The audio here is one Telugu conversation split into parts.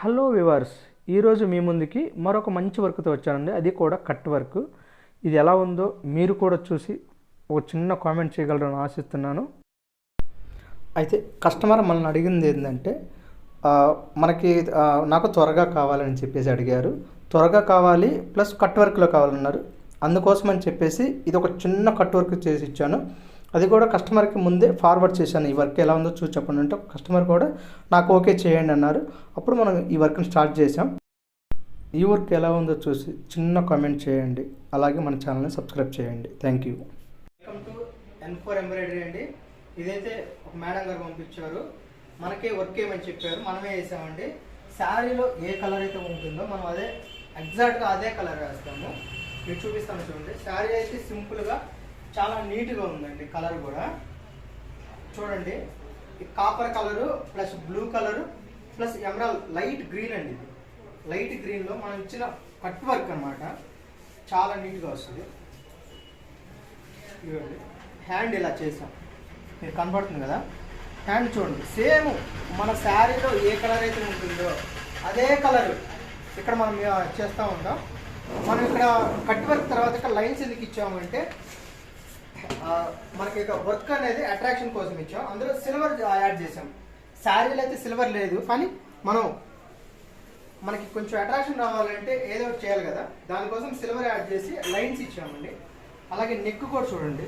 హలో వివర్స్ ఈరోజు మీ ముందుకి మరొక మంచి వర్క్తో వచ్చానండి. అది కూడా కట్ వర్క్. ఇది ఎలా ఉందో మీరు కూడా చూసి ఒక చిన్న కామెంట్ చేయగలరని ఆశిస్తున్నాను. అయితే కస్టమర్ మనల్ని అడిగింది ఏంటంటే మనకి నాకు త్వరగా కావాలని చెప్పేసి అడిగారు. త్వరగా కావాలి ప్లస్ కట్ వర్క్లో కావాలన్నారు. అందుకోసం అని చెప్పేసి ఇది ఒక చిన్న కట్ వర్క్ చేసి ఇచ్చాను. అది కూడా కస్టమర్కి ముందే ఫార్వర్డ్ చేశాను. ఈ వర్క్ ఎలా ఉందో చూసి చెప్పండి అంటే కస్టమర్ కూడా నాకు ఓకే చేయండి అన్నారు. అప్పుడు మనం ఈ వర్క్ని స్టార్ట్ చేసాం ఈ వర్క్ ఎలా ఉందో చూసి చిన్న కామెంట్ చేయండి. అలాగే మన ఛానల్ని సబ్స్క్రైబ్ చేయండి. Thank you. Welcome to N four embroidery అండి. ఇదైతే ఒక మేడం గారు పంపించారు. మనకే వర్క్ ఏమని చెప్పారు? మనమే వేసామండి శారీలో ఏ కలర్ అయితే ఉంటుందో మనం అదే ఎగ్జాక్ట్గా అదే కలర్ వేస్తాము. మీరు చూపిస్తాను చూడండి. శారీ అయితే సింపుల్గా చాలా నీట్గా ఉందండి కలర్ కూడా. చూడండి ఈ copper colour plus blue colour plus emerald light green అండి ఇది. లైట్ గ్రీన్లో మనం ఇచ్చిన కట్ వర్క్ అన్నమాట. చాలా నీట్గా వస్తుంది. ఇవ్వండి హ్యాండ్ ఇలా చేసాం మీరు కనపడుతుంది కదా? హ్యాండ్ చూడండి సేమ్ మన శారీలో ఏ కలర్ అయితే ఉంటుందో అదే కలర్ ఇక్కడ మనం చేస్తూ ఉంటాం. మనం ఇక్కడ కట్ వర్క్ తర్వాత ఇక్కడ లైన్స్ ఎందుకు ఇచ్చామంటే మనకి వర్క్ అనేది అట్రాక్షన్ కోసం ఇచ్చాం. అందులో సిల్వర్ యాడ్ చేసాం శారీలో అయితే సిల్వర్ లేదు కానీ మనం మనకి కొంచెం అట్రాక్షన్ రావాలంటే ఏదో ఒకటి చేయాలి కదా. దానికోసం సిల్వర్ యాడ్ చేసి లైన్స్ ఇచ్చామండి. అలాగే నెక్ కూడా చూడండి.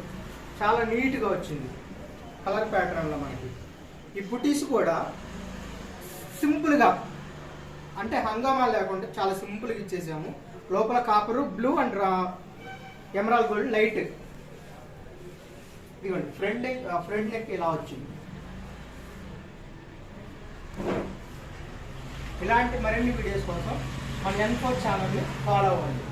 చాలా నీట్గా వచ్చింది. కలర్ ప్యాటర్న్లో మనకి. ఈ బుటీస్ కూడా సింపుల్గా అంటే హంగామా లేకుండా చాలా సింపుల్గా ఇచ్చేసాము. లోపల copper blue and emerald gold light ఇదిగోండి ఫ్రంట్ నెక్ ఫ్రంట్ నెక్ ఇలా వచ్చింది? ఇలాంటి మరిన్ని వీడియోస్ కోసం మన ఎన్ ఫోర్ ఛానల్ని ఫాలో అవ్వండి.